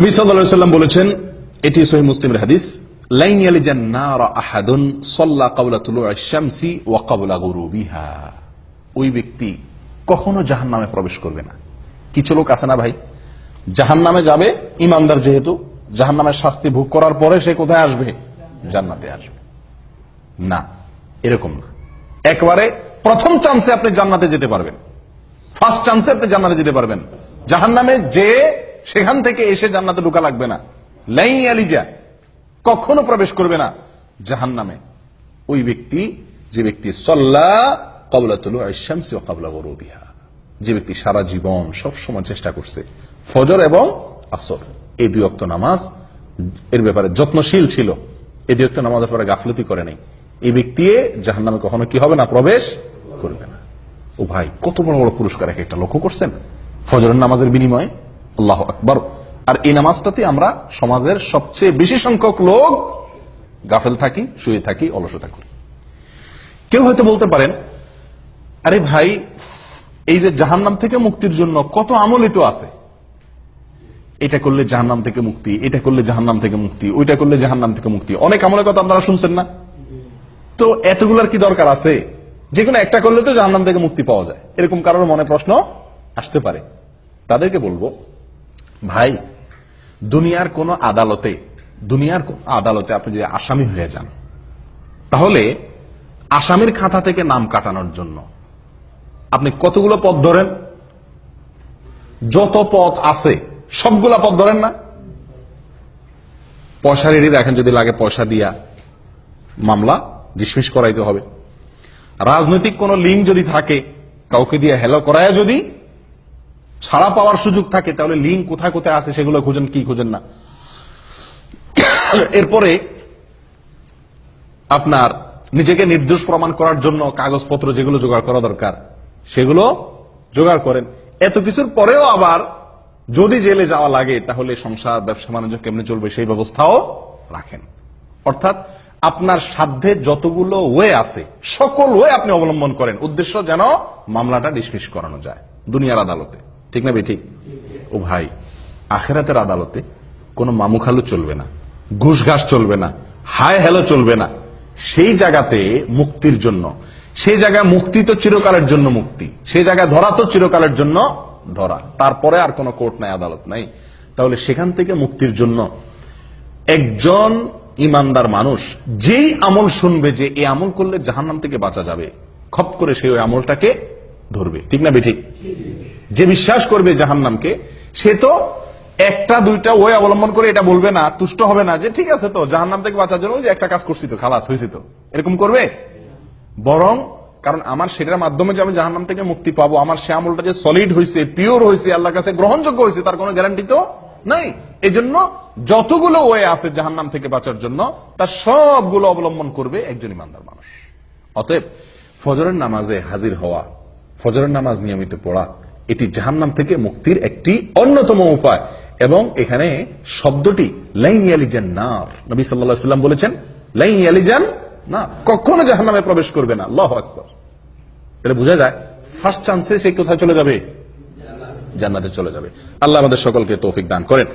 নবী সাল্লাল্লাহু সাল্লাম বলেছেন, এটি সহিহ মুসলিমের হাদিস সাল্লা কখনো জাহান্নামে প্রবেশ করবে না। কিছু লোক আছে না ভাই? জাহান্নামে যাবে ইমানদার যেহেতু, জাহান্নামের শাস্তি ভোগ করার পরে সে কোথায় আসবে? জান্নাতে আসবে। না, এরকম না। একবারে প্রথম চান্সে আপনি জান্নাতে যেতে পারবেন। ফার্স্ট চান্সে আপনি জান্নাতে যেতে পারবেন। জাহান্নামে যে সেখান থেকে এসে জান্নাতে ঢোকা লাগবে না। লাইন আলিজা, কখনো প্রবেশ করবে না জাহান্নামে। ওই ব্যক্তি, যে ব্যক্তি সল্লা কবলা তুলু আশামসি ও কাবলা যে ব্যক্তি সারা জীবন সব সময় চেষ্টা করছে ফজর এবং আসর। এই দুই অক্ত নামাজ এর ব্যাপারে যত্নশীল ছিল। এই দুই অক্ত নামাজের পরে গাফলতি করে নেই। এই ব্যক্তি জাহান্নামে কখনো কি হবে না, প্রবেশ করবে না। ও ভাই, কত বড় বড় পুরস্কার এক একটা লক্ষ্য করছেন? ফজরের নামাজের বিনিময়ে আল্লাহ আকবর। আর এই নামাজটাতে আমরা সমাজের সবচেয়ে বেশি সংখ্যক লোক গাফেল থাকি, শুয়ে থাকি, অলসতা করি। কেউ হয়তো বলতে পারেন, আরে ভাই, এই যে জাহান্নাম থেকে মুক্তির জন্য কত আমলিত আছে। এটা করলে জাহান্নাম থেকে মুক্তি, এটা করলে জাহান্নাম থেকে মুক্তি, ওইটা করলে জাহান্নাম থেকে মুক্তি। অনেক আমলের কথা আপনারা শুনছেন না? তো এতগুলার কি দরকার আছে? যে কোনো একটা করলে তো জাহান্নাম থেকে মুক্তি পাওয়া যায়। এরকম কারোর মনে প্রশ্ন আসতে পারে। তাদেরকে বলব ভাই, দুনিয়ার কোন আদালতে, দুনিয়ার আদালতে আপনি যদি আসামি হয়ে যান, তাহলে আসামির খাতা থেকে নাম কাটানোর জন্য আপনি কতগুলো পথ ধরেন? যত পথ আছে, সবগুলা পথ ধরেন না? পয়সা রেডি রাখেন, যদি লাগে পয়সা দিয়া মামলা ডিসমিস করাইতে হবে। রাজনৈতিক কোন লিঙ্ক যদি থাকে, কাউকে দিয়ে হেলো করায় যদি ছাড়া পাওয়ার সুযোগ থাকে, তাহলে লিঙ্ক কোথায় কোথায় আছে সেগুলো খুঁজেন, কি খুঁজেন না। এরপরে আপনার নিজেকে নির্দোষ প্রমাণ করার জন্য কাগজপত্র যেগুলো জোগাড় করা দরকার, সেগুলো জোগাড় করেন। এত কিছুর পরেও আবার যদি জেলে যাওয়া লাগে, তাহলে সংসার, ব্যবসা, বাণিজ্য কেমনে চলবে সেই ব্যবস্থাও রাখেন। অর্থাৎ আপনার সাধ্যে যতগুলো ওয়ে আছে, সকল ওয়ে আপনি অবলম্বন করেন। উদ্দেশ্য যেন মামলাটা ডিসমিস করানো যায় দুনিয়ার আদালতে। ঠিক না ঠিক ও ভাই, আখেরাতের আদালতে কোনো মামুখালু চলবে না ঘুষ ঘাস চলবে না, হায় হ্যালো চলবে না। সেই জায়গাতে মুক্তির জন্য, সেই জায়গায় মুক্তি তো চিরকালের জন্য মুক্তি, সেই জায়গায় ধরা তো চিরকালের জন্য ধরা। তারপরে আর কোনো কোর্ট নাই, আদালত নাই। তাহলে সেখান থেকে মুক্তির জন্য একজন ইমানদার মানুষ যেই আমল শুনবে যে এই আমল করলে জাহান্নাম থেকে বাঁচা যাবে, খপ করে সেই ওই আমলটাকে ধরবে। ঠিক না বেঠিক? যে বিশ্বাস করবে জাহান্নামকে, সে তো একটা, দুইটা ওই অবলম্বন করে এটা বলবে না, তুষ্ট হবে না যে ঠিক আছে তো, জাহান্নাম থেকে বাঁচার জন্য যে একটা কাজ করছি তো, খালাস হয়েছে তো। এরকম করবে? বরং, কারণ আমার সেটার মাধ্যমে যে আমি জাহান্নাম থেকে মুক্তি পাবো, আমার সে আমলটা যে সলিড হয়েছে পিওর হয়েছে আল্লাহর কাছে গ্রহণযোগ্য হয়েছে তার কোনো গ্যারান্টি তো নাই। এজন্য যতগুলো ওয়ে আছে জাহান্নাম থেকে বাঁচার জন্য, তার সবগুলো অবলম্বন করবে একজন ইমানদার মানুষ। অতএব ফজরের নামাজে হাজির হওয়া, ফজরের নামাজ নিয়মিত পড়া এটি জাহান্নাম থেকে মুক্তির একটি অন্যতম উপায়। এবং এখানে শব্দটি লাইন ইয়ালিজান নার নবী সাল্লাম বলেছেন লাইন ইয়ালিজান না কখনো জাহান্নামে প্রবেশ করবে না। লহ একবার এটা বোঝা যায় ফার্স্ট চান্সে সে কোথায় চলে যাবে? জান্নাতে চলে যাবে। আল্লাহ আমাদের সকলকে তৌফিক দান করেন।